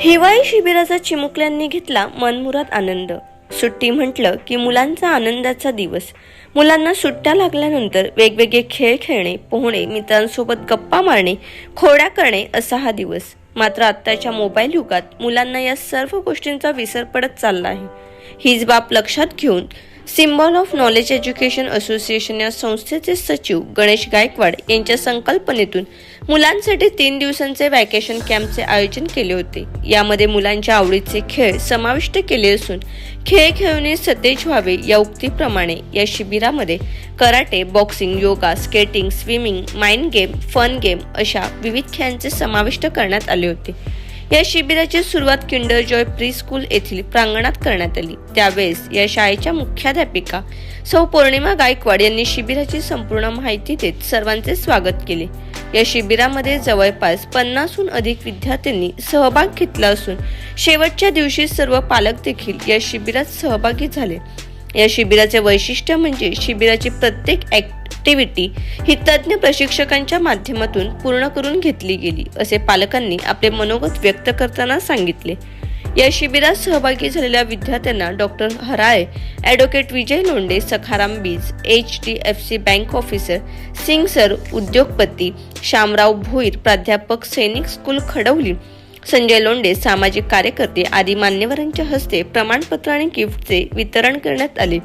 हिवाळी शिबिराचा चिमुकल्यांनी घेतला मनमुराद आनंद. सुट्टी म्हटलं की मुलांचा आनंदाचा दिवस. मुलांना सुट्ट्या लागल्यानंतर वेगवेगळे खेळ खेळणे पोहणे मित्रांसोबत गप्पा मारणे खोड्या करणे असा हा दिवस. मात्र आत्ताच्या मोबाईल युगात मुलांना या सर्व गोष्टींचा विसर पडत चालला आहे. हीच बाब लक्षात घेऊन symbol of knowledge education association या संस्थेचे सचिव गणेश गायकवाड यांच्या संकल्पनेतून मुलांसाठी तीन दिवसांचे वॅकेशन कॅम्पचे आयोजन केले होते. यामध्ये मुलांच्या आवडीचे खेळ समाविष्ट केले असून खेळ खेळून सतेज व्हावे या उक्तीप्रमाणे या शिबिरामध्ये karate boxing yoga skating swimming mind game fun game अशा विविध खेळांचे समाविष्ट करण्यात आले होते. या शिबिराची सुरुवात किंडर जॉय प्री स्कूल येथील प्रांगणात करण्यात आली. त्यावेळेस या शाळेच्या मुख्याध्यापिका सौ पौर्णिमा गायकवाड यांनी शिबिराची संपूर्ण माहिती देत सर्वांचे स्वागत केले. या शिबिरामध्ये जवळपास पन्नासहून अधिक विद्यार्थ्यांनी सहभाग घेतला असून शेवटच्या दिवशी सर्व पालक देखील या शिबिरात सहभागी झाले. या शिबिराचे वैशिष्ट्य म्हणजे शिबिराची प्रत्येक ऍक्टिव्हिटी ही तज्ज्ञ प्रशिक्षकांच्या माध्यमातून पूर्ण करून घेतली गेली असे पालकांनी आपले मनोगत व्यक्त करताना सांगितले. या शिबिरात सहभागी झालेल्या विद्यार्थ्यांना doctor Harale advocate Vijay Londe Sakharam Bij H D F C bank officer Singh sir उद्योगपती शामराव भोईर प्राध्यापक सैनिक स्कूल खडवली संजय लोंडे सामाजिक कार्यकर्ते आदी मान्यवरांच्या हस्ते प्रमाणपत्र आणि गिफ्टचे वितरण करण्यात आले.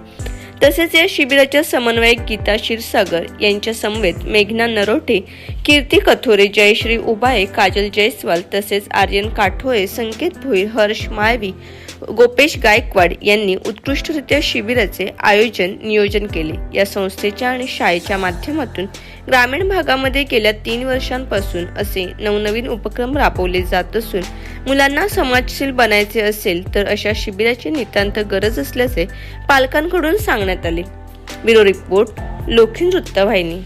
तसेच या शिबिराच्या समन्वयक गीता क्षीरसागर यांच्या समवेत मेघना नरोटे कीर्ती कथोरे जयश्री उबाळे काजल जयस्वाल तसेच आर्यन काठोळे संकेत भोईर हर्ष माळवी गोपेश गायकवाड यांनी उत्कृष्टरित्या शिबिराचे आयोजन नियोजन केले. या संस्थेच्या आणि शाळेच्या माध्यमातून ग्रामीण भागामध्ये गेल्या तीन वर्षांपासून असे नवनवीन उपक्रम राबवले जात असून मुलांना समाजशील बनायचे असेल तर अशा शिबिराची नितांत गरज असल्याचे पालकांकडून सांगण्यात आले. ब्युरो रिपोर्ट लोखीन वृत्तवाहिनी.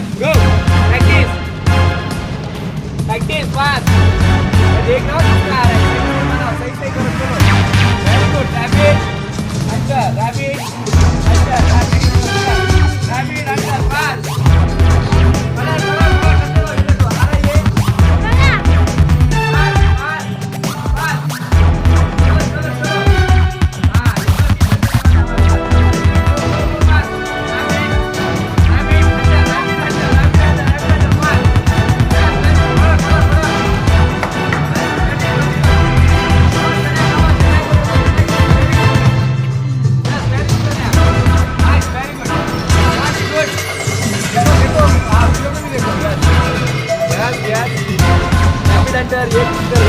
side. Go. Like this. Like this. Fast. Take now. Yes, yes. Rapid enter, एक enter करा.